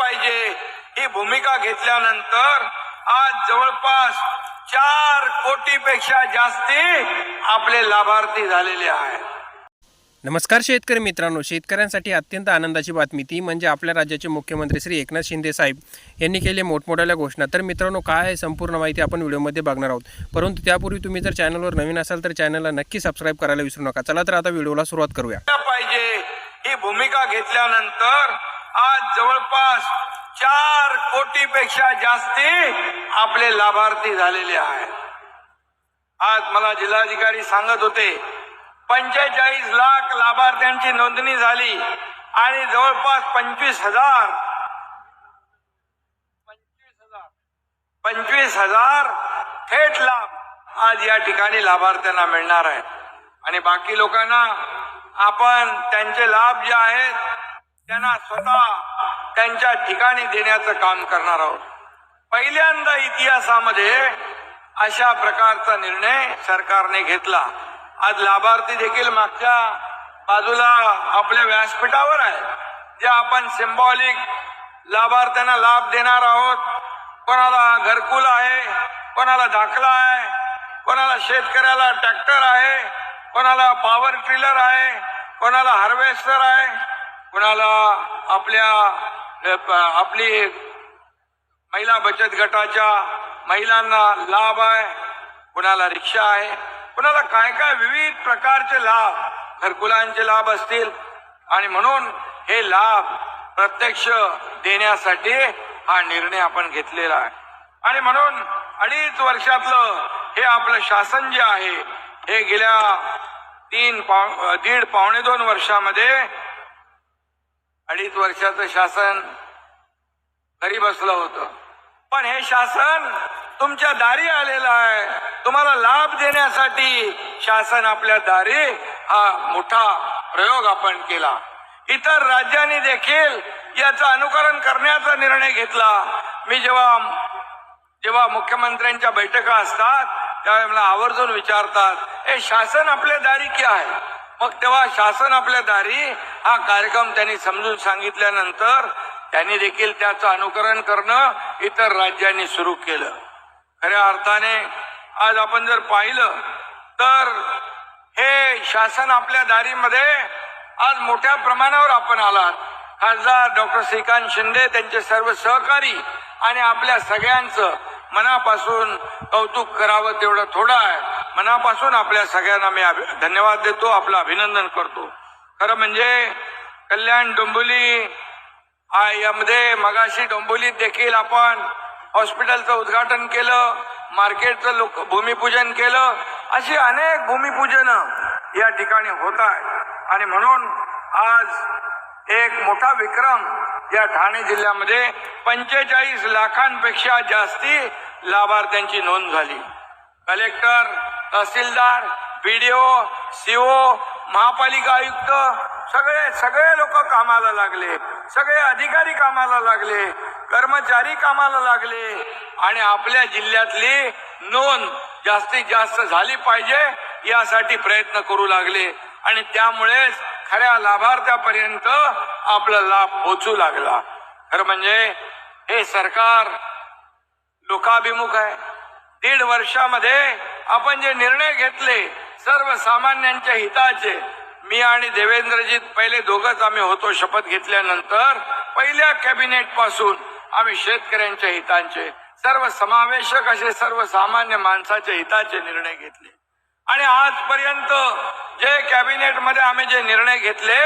पाहिजे. ही भूमिका घेतल्यानंतर आज जवळपास चार कोटीपेक्षा जास्ती आपले लाभार्थी झालेले आहेत. नमस्कार शेतकरी मित्रांनो. शेतकऱ्यांसाठी अत्यंत आनंदाची बातमी ती म्हणजे आपल्या राज्याचे मुख्यमंत्री श्री एकनाथ शिंदे साहेब यांनी केले मोठमोठ्या घोषणा. तर मित्रांनो काय आहे संपूर्ण माहिती आपण व्हिडिओमध्ये बघणार आहोत. परंतु त्यापूर्वी तुम्ही जर चॅनलवर नवीन असाल तर चॅनलला नक्की सबस्क्राईब करायला विसरू नका. चला तर आता व्हिडिओला सुरुवात करूया. पाहिजे. ही भूमिका घेतल्यानंतर आज जवळपास चार कोटीपेक्षा जास्ती आपले लाभार्थी झालेले आहेत. आज मला जिल्हाधिकारी सांगत होते पंचेचाळीस लाख लाभार्थ्यांची नोंदणी झाली आणि जवळपास पंचवीस हजार पंचवीस हजार पंचवीस हजार थेट लाभ आज या ठिकाणी लाभार्थ्यांना मिळणार आहे आणि बाकी लोकांना आपण त्यांचे लाभ जे आहेत त्यांना स्वतः त्यांच्या ठिकाणी देण्याचं काम करणार आहोत. पहिल्यांदा इतिहासामध्ये अशा प्रकारचा निर्णय सरकारने घेतला. आज लाभार्थी देखील मागच्या बाजूला आपल्या व्यासपीठावर आहे जे आपण सिम्बॉलिक लाभार्थ्यांना लाभ देणार आहोत. कोणाला घरकुल आहे कोणाला दाखला आहे कोणाला शेतकऱ्याला ट्रॅक्टर आहे कोणाला पॉवर ट्रिलर आहे कोणाला हार्वेस्टर आहे कुणाला आपल्या प- आपली महिला बचत गटाच्या महिलांना लाभ आहे कुणाला रिक्षा आहे कुणाला काय काय विविध प्रकारचे लाभ घरकुलांचे लाभ असतील. आणि म्हणून हे लाभ प्रत्यक्ष देण्यासाठी हा निर्णय आपण घेतलेला आहे. आणि म्हणून अडीच वर्षातलं हे आपलं शासन जे आहे हे गेल्या तीन पाव दीड पावणे दोन वर्षामध्ये अडीच वर्षाचं शासन घरी बसलं होतं. पण हे शासन तुमच्या दारी आलेलं आहे. तुम्हाला लाभ देण्यासाठी शासन आपल्या दारी हा मोठा प्रयोग आपण केला. इतर राज्यांनी देखील याचं अनुकरण करण्याचा निर्णय घेतला. मी जेव्हा जेव्हा मुख्यमंत्र्यांच्या बैठका असतात त्यावेळी मला आवर्जून विचारतात हे शासन आपल्या दारी की आहे? मग तेव्हा शासन आपल्या दारी हा कार्यक्रम त्यांनी समजून सांगितल्यानंतर त्यांनी देखील त्याचं अनुकरण करणं इतर राज्यांनी सुरू केलं. खऱ्या अर्थाने आज आपण जर पाहिलं तर हे शासन आपल्या दारीमध्ये आज मोठ्या प्रमाणावर आपण आलात. खासदार डॉक्टर श्रीकांत शिंदे त्यांचे सर्व सहकारी आणि आपल्या सगळ्यांचं मनापासून कौतुक करावं तेवढं थोडं आहे. मनापासून आपल्या सगळ्यांना मी धन्यवाद देतो आपलं अभिनंदन करतो. खरं म्हणजे कल्याण डोंबोली यामध्ये मगाशी डोंबोलीत देखील आपण हॉस्पिटलचं उद्घाटन केलं मार्केटचं लोक भूमिपूजन केलं अशी अनेक भूमिपूजन या ठिकाणी होत आहेत. आणि म्हणून आज एक मोठा विक्रम या ठाणे जिल्ह्यामध्ये पंचेचाळीस लाखांपेक्षा जास्ती लाभार्थ्यांची नोंद झाली. कलेक्टर तहसीलदार बीडीओ सीओ महापालिका आयुक्त सगळे सगळे लोक कामाला लागले. सगळे अधिकारी कामाला लागले. कर्मचारी कामाला लागले. आणि आपल्या जिल्ह्यातली नोंद जास्तीत जास्त झाली पाहिजे यासाठी प्रयत्न करू लागले. आणि त्यामुळेच खऱ्या लाभार्थ्यापर्यंत आपला लाभ पोचू लागला. खरं म्हणजे हे सरकार लोकाभिमुख आहे. दीड वर्षामध्ये आपण जे निर्णय घेतले सर्वसामान्यांच्या हिताचे मी आणि देवेंद्रजीत पहिले दोघच आम्ही होतो शपथ घेतल्यानंतर पहिल्या कॅबिनेटपासून आम्ही शेतकऱ्यांच्या हितांचे सर्व समावेशक असे सर्वसामान्य माणसाच्या हिताचे निर्णय घेतले. आणि आजपर्यंत जे कॅबिनेटमध्ये आम्ही जे निर्णय घेतले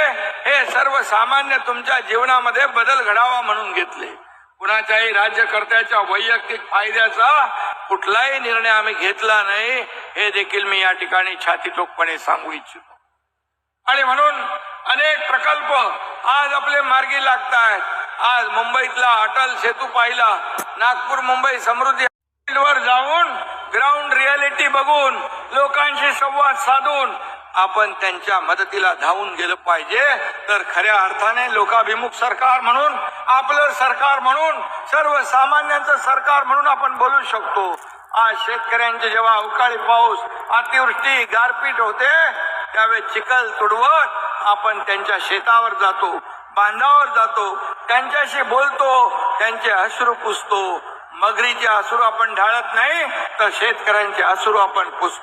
हे सर्वसामान्य तुमच्या जीवनामध्ये बदल घडावा म्हणून घेतले. कुणाच्याही राज्यकर्त्याच्या वैयक्तिक फायद्याचा कुठलाही निर्णय आम्ही घेतला नाही हे देखील मी या ठिकाणी छातीटोकपणे सांगू इच्छितो. आणि म्हणून अनेक प्रकल्प आज आपले मार्गी लागत आहेत आज मुंबईतला अटल सेतू पाहिला नागपूर मुंबई समृद्धी वर जाऊन ग्राउंड रियालिटी बघून लोकांशी संवाद साधून आपण त्यांच्या मदतीला धावून गेलं पाहिजे. तर खऱ्या अर्थाने लोकाभिमुख सरकार म्हणून आपलं सरकार म्हणून सर्वसामान्यांचं सरकार म्हणून आपण बोलू शकतो. आज शेतकऱ्यांचे जेव्हा अवकाळी पाऊस अतिवृष्टी गारपीट होते त्यावेळेस चिखल तुडवत आपण त्यांच्या शेतावर जातो बांधावर जातो त्यांच्याशी बोलतो त्यांचे अश्रू पुसतो. मगरीचे आसुरू आपण ढाळत नाही तर शेतकऱ्यांचे आसुरू आपण पुसतो.